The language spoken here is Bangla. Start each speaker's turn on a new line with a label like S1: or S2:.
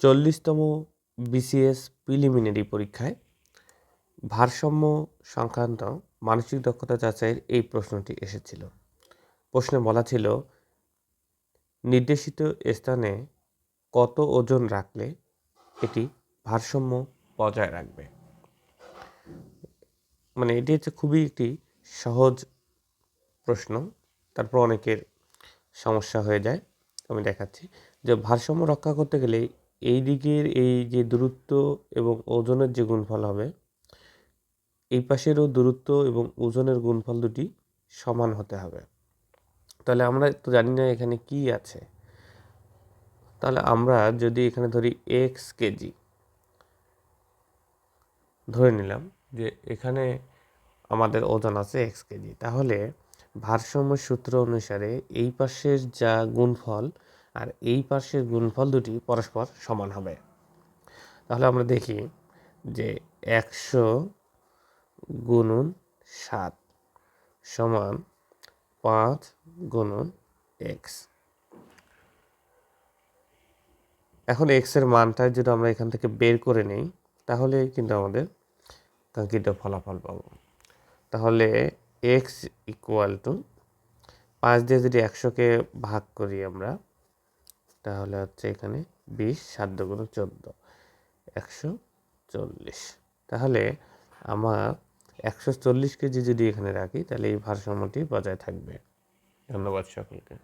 S1: চল্লিশতম বিসিএস প্রিলিমিনারি পরীক্ষায় ভারসাম্য সংক্রান্ত মানসিক দক্ষতা যাচাইয়ের এই প্রশ্নটি এসেছিল। প্রশ্নে বলা ছিল, নির্দেশিত স্থানে কত ওজন রাখলে এটি ভারসাম্য বজায় রাখবে? মানে এটি হচ্ছে খুবই একটি সহজ প্রশ্ন, তারপর অনেকের সমস্যা হয়ে যায়। আমি দেখাচ্ছি যে ভারসাম্য রক্ষা করতে গেলে এই দিকের এই যে দূরত্ব এবং ওজনের যে গুণফল হবে, এই পাশেরও দূরত্ব এবং ওজনের গুণফল দুটি সমান হতে হবে। তাহলে আমরা তো জানি না এখানে কি আছে। তাহলে আমরা যদি এখানে ধরি এক্স কেজি ধরে নিলাম যে এখানে আমাদের ওজন আছে এক্স কেজি তাহলে ভারসাম্য সূত্র অনুসারে এই পাশের যা গুণফল আর এই পাশের গুণফল দুটি পরস্পর সমান হবে। তাহলে আমরা দেখি যে একশো গুণন সাত সমান পাঁচ গুণন এক্স। এখন এক্সের মানটা যদি আমরা এখান থেকে বের করে নিই, তাহলে কিন্তু আমাদের কাঙ্ক্ষিত ফলাফল পাবো। তাহলে এক্স ইকুয়াল টু পাঁচ দিয়ে যদি একশোকে ভাগ করি আমরা তাহলে হচ্ছে এখানে বিশ, সাত দুগুণ চোদ্দ, একশো চল্লিশ। তাহলে আমার একশো চল্লিশ কেজি যদি এখানে রাখি, তাহলে এই ভারসাম্যটি বজায় থাকবে। ধন্যবাদ সকলকে।